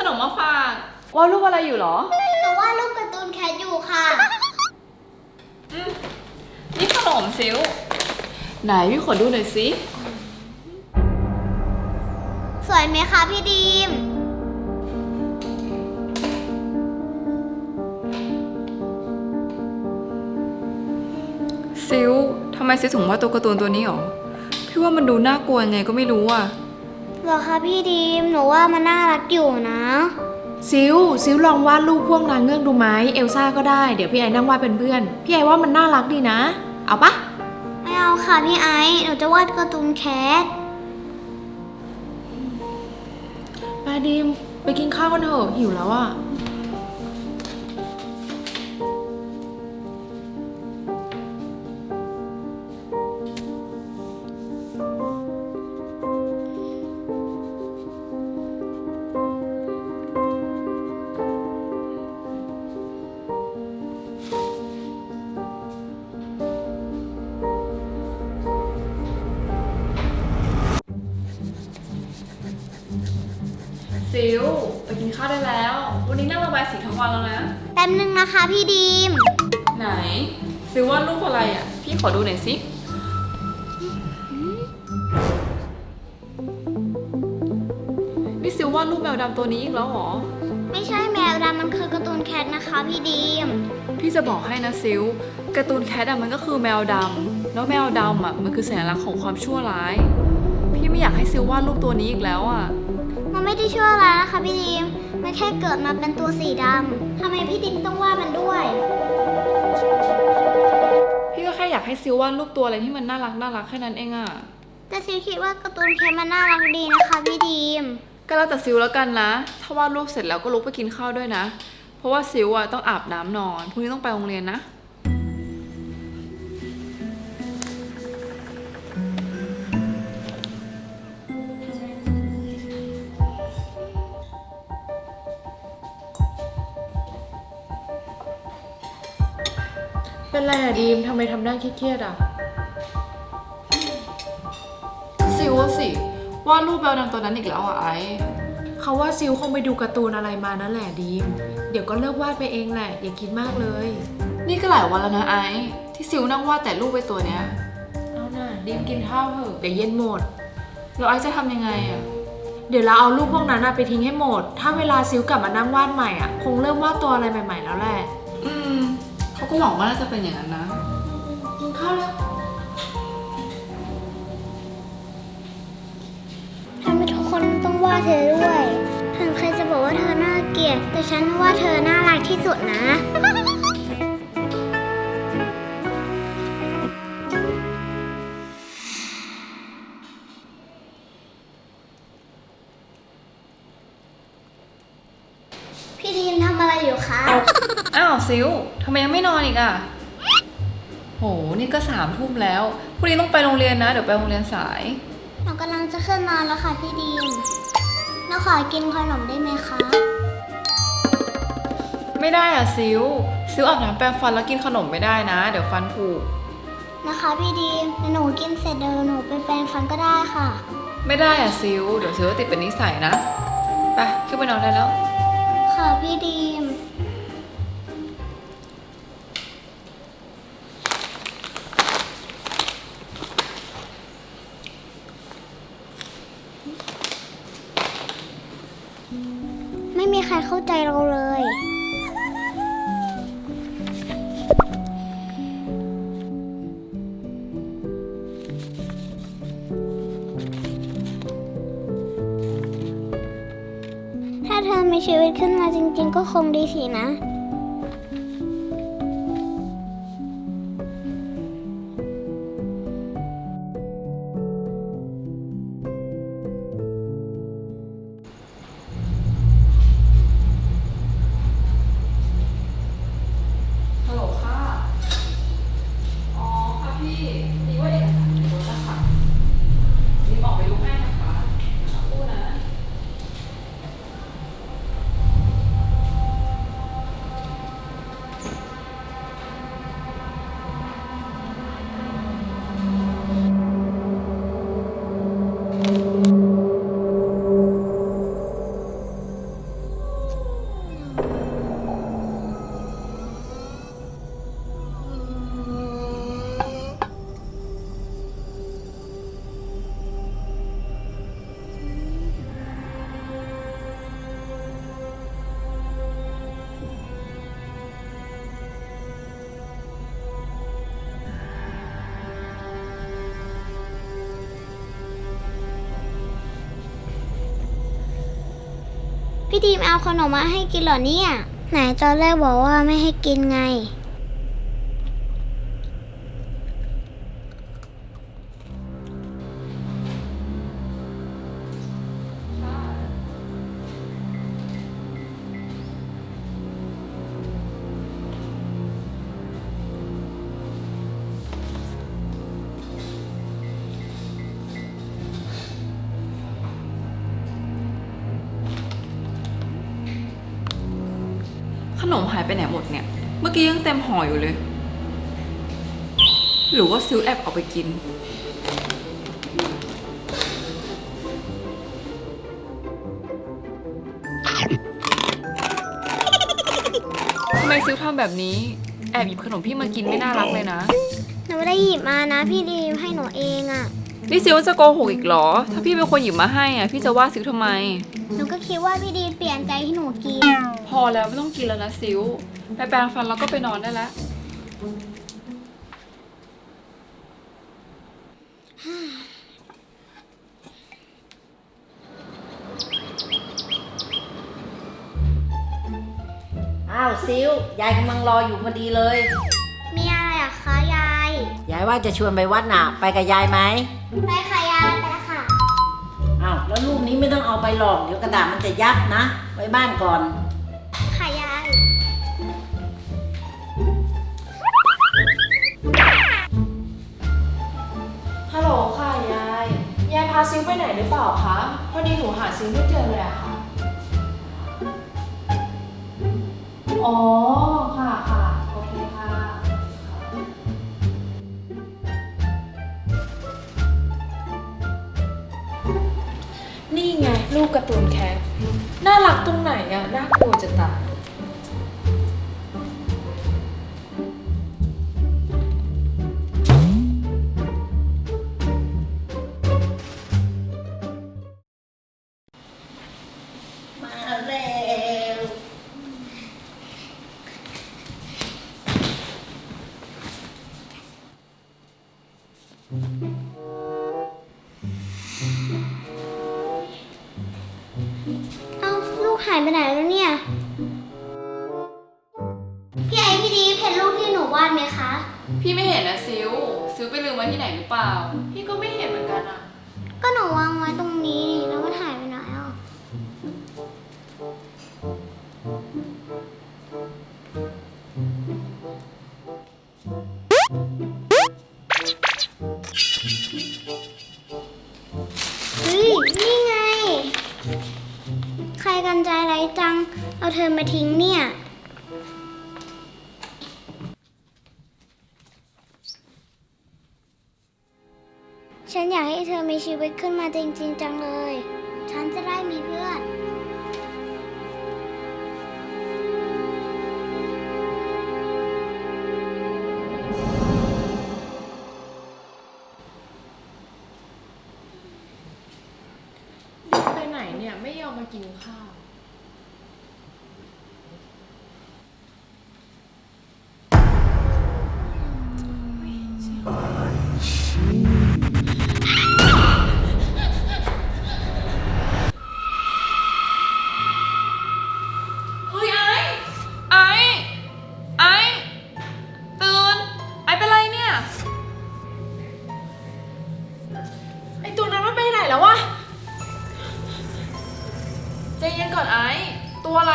ซิวพี่ซื้อขนมมาฝากว่ารูปอะไรอยู่เหรอ หนูว่าดรูปการ์ตูนแคทอยู่ค่ะ อืมนี่ขนมซิวไหนพี่ขอดูหน่อยสิ สวยไหมคะพี่ดีม ซิวทำไมซิวถึงว่าตัวการ์ตูนตัวนี้หรอ พี่ว่ามันดูน่ากลัวยังไงก็ไม่รู้อะเหรอคะพี่ดีมหนูว่ามันน่ารักอยู่นะ ซิลซิลลองวาดรูปพวกนางเงือกดูไหมเอลซ่าก็ได้เดี๋ยวพี่ไอ้นั่งวาดเป็นเพื่อนพี่ไอ้ว่ามันน่ารักดีนะ เอาปะไม่เอาค่ะพี่ไอซ์หนูจะวาดการ์ตูนแคทมาดิมไปกินข้าวกันเถอะหิวแล้วอะ ข้าวได้แล้ว วันนี้นั่งระบายสีทั้งวันแล้วนะ แป๊บนึงนะคะพี่ดีม ไหนซิววาดรูปอะไรอะ พี่ขอดูหน่อยสิ นี่ซิววาดรูปแมวดำตัวนี้อีกแล้วเหรอ ไม่ใช่แมวดำมันคือการ์ตูนแคทนะคะพี่ดีม พี่จะบอกให้นะซิวการ์ตูนแคทอะมันก็คือแมวดำแล้วแมวดำอะมันคือสัญลักษณ์ของความชั่วร้าย พี่ไม่อยากให้ซิววาดรูปตัวนี้อีกแล้วอะ มันไม่ได้ช่วยอะไรนะคะพี่ดีมมันแค่เกิดมาเป็นตัวสีดำทำไมพี่ดีมต้องวาดมันด้วย พี่ก็แค่อยากให้ซิววาดรูปตัวอะไรที่มันน่ารักน่ารักแค่นั้นเองอะแต่ซิวคิดว่าการ์ตูนแคทมันน่ารักดีนะคะพี่ดีมก็แล้วแต่ซิวแล้วกันนะ ถ้าวาดรูปเสร็จแล้วก็ลุกไปกินข้าวด้วยนะ เพราะว่าซิวอะต้องอาบน้ำนอนพรุ่งนี้ต้องไปโรงเรียนนะ เป็นไรอะดีมทำไมทำหน้าเครียดๆอะซิวอะสิวาดรูปแมวดำตัวนั้นอีกแล้วอะไอซ์เขาว่าซิลคงไปดูการ์ตูนอะไรมานั่นแหละดีม เดี๋ยวก็เลิกวาดไปเองแหละ อย่าคิดมากเลย นี่ก็หลายวันแล้วนะไอซ์ที่ซิวนั่งวาดแต่รูปไปตัวเนี้ยเอาน่ะดีมกินข้าวเถอะเดี๋ยวเย็นหมด แล้วไอซ์จะทำยังไงอะเดี๋ยวเราเอารูปพวกนั้นอะไปทิ้งให้หมด ถ้าเวลาซิลกลับมานั่งวาดใหม่อะคงเริ่มวาดตัวอะไรใหม่ ๆ แล้วแหละ อืม เขาก็หวังว่าน่าจะเป็นอย่างนั้นนะ กินข้าวแล้วทำไมทุกคนต้องว่าเธอด้วย ถึงใครจะบอกว่าเธอน่าเกลียด แต่ฉันว่าเธอน่ารักที่สุดนะ พี่ทีมทำอะไรอยู่คะ อ้าวซิวทำไมยังไม่นอนอีกอะโห นี่ก็สามทุ่มแล้วพรุ่งนี้ต้องไปโรงเรียนนะ เดี๋ยวไปโรงเรียนสาย หนูกำลังจะขึ้นนอนแล้วค่ะพี่ดีมเราขอกินขนมได้ไหมคะ ไม่ได้อะซิวซิวอาบน้ำแปรงฟันแล้วกินขนมไม่ได้นะ เดี๋ยวฟันผุนะคะพี่ดีมเดี๋ยวหนูกินเสร็จเดี๋ยวหนูไปแปรงฟันก็ได้ค่ะ ไม่ได้อะซิวเดี๋ยวซิวจะติดเป็นนิสัยนะ ไปขึ้นไปนอนได้แล้ว ค่ะพี่ดีม ใครเข้าใจเราเลย ถ้าเธอมีชีวิตขึ้นมาจริงๆ ก็คงดีสินะ พี่ดีมเอาขนมมาให้กินเหรอเนี่ย ไหนตอนแรกบอกว่าไม่ให้กินไงายไปไหนหมดเนี่ย เมื่อกี้ยังเต็มห่ออยู่เลย หรือว่าซิลแอบเอาไปกิน ทำไมซิลทำแบบนี้ แอบหยิบขนมพี่มากินไม่น่ารักเลยนะ หนูไม่ได้หยิบมานะ พี่ดีมให้หนูเองอะ่ะ นี่ซิลจะโกหกอีกเหรอ ถ้าพี่เป็นคนหยิบมาให้อะ พี่จะว่าซิลทำไม หนูก็คิดว่าพี่ดีมเปลี่ยนใจให้หนูกิน พอแล้วไม่ต้องกินแล้วนะซิลไปแปรงฟันแล้วก็ไปนอนได้แล้วอ้าวซิว ยายกำลังรออยู่พอดีเลย มีอะไรอะคะยาย ยายว่าจะชวนไปวัดน่ะ ไปกับยายไหมไปค่ะยาย รูปนี้ไม่ต้องเอาไปหรอกเดี๋ยวกระดาษมันจะยับนะ ไว้บ้านก่อน ค่ะยายฮัลโหลค่ะยาย ยายพาซิวไปไหนหรือเปล่าคะ พอดีหนูหาซิวไม่เจอเลยอะค่ะ อ๋อ หายไปไหนแล้วเนี่ย พี่ไอพี่ดีเห็นรูปที่หนูวาดไหมคะ พี่ไม่เห็นนะซิลซิลไปลืมไว้ที่ไหนหรือเปล่า พี่ก็ไม่เห็น ไรจัง เอาเธอมาทิ้งเนี่ย ฉันอยากให้เธอมีชีวิตขึ้นมาจริง ๆ จังเลย ฉันจะได้มีเพื่อน ไปไหนเนี่ยไม่ยอมมากินข้าว เฮ้ยไอ้ไอ้ไอ้ตื่น ไอ้เป็นไรเนี่ย ไอ้ตัวนั้นมันไปไหนแล้ววะใจเย็นก่อนไอ้ตัวอะไร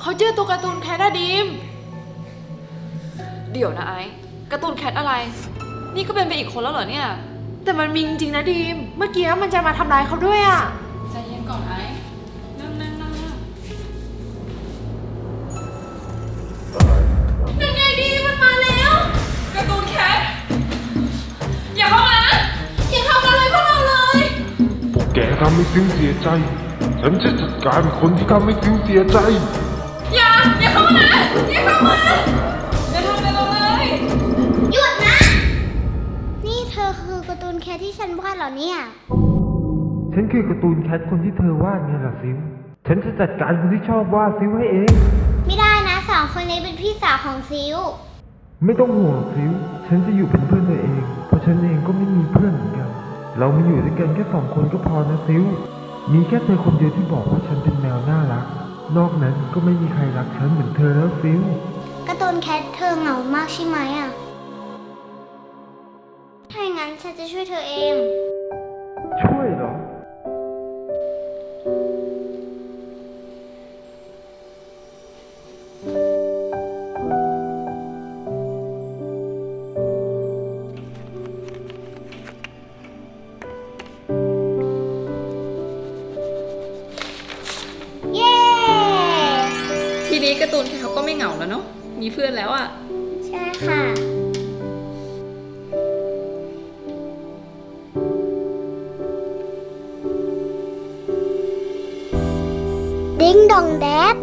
เขาเจอตัวการ์ตูนแคทอะดีม เดี๋ยวนะไอ้การ์ตูนแคทอะไร นี่ก็เป็นไปอีกคนแล้วเหรอเนี่ย แต่มันมีจริงๆนะดีม เมื่อกี้มันจะมาทำร้ายเขาด้วยอะใจเย็นก่อนไอ้นั่งนั่งนั่งนั่งยังไงดีมันมาแล้วการ์ตูนแคทอย่าเข้ามานะอย่าทำอะไรพวกเราเลย พวกแกทำให้ซิวเสียใจ ฉันจะจัดการคนที่ทำให้ซิวเสียใจ อย่า อย่าเข้ามานะอย่าเข้ามา รอเนี่ย ฉันคือการ์ตูนแคทคนที่เธอวาดไงล่ะซิว ฉันจะจัดการคนที่ชอบวาดซิวให้เอง ไม่ได้นะสองคนนี้เป็นพี่สาวของซิว ไม่ต้องห่วงซิว ฉันจะอยู่เป็นเพื่อนเธอเอง เพราะฉันเองก็ไม่มีเพื่อนเหมือนกัน เรามาอยู่ด้วยกันแค่สองคนก็พอนะซิว มีแค่เธอคนเดียวที่บอกว่าฉันเป็นแมวน่ารัก นอกนั้นก็ไม่มีใครรักฉันเหมือนเธอแล้วซิลการ์ตูนแคทเธอเหงามากใช่ไหมอะถ้าอย่าง นั้นฉันจะช่วยเธอเอง ช่วยเหรอ เย้ ทีนี้การ์ตูนแคทเขาก็ไม่เหงาแล้วเนาะ มีเพื่อนแล้วอะ ใช่ค่ะ ดิ้งดองแดด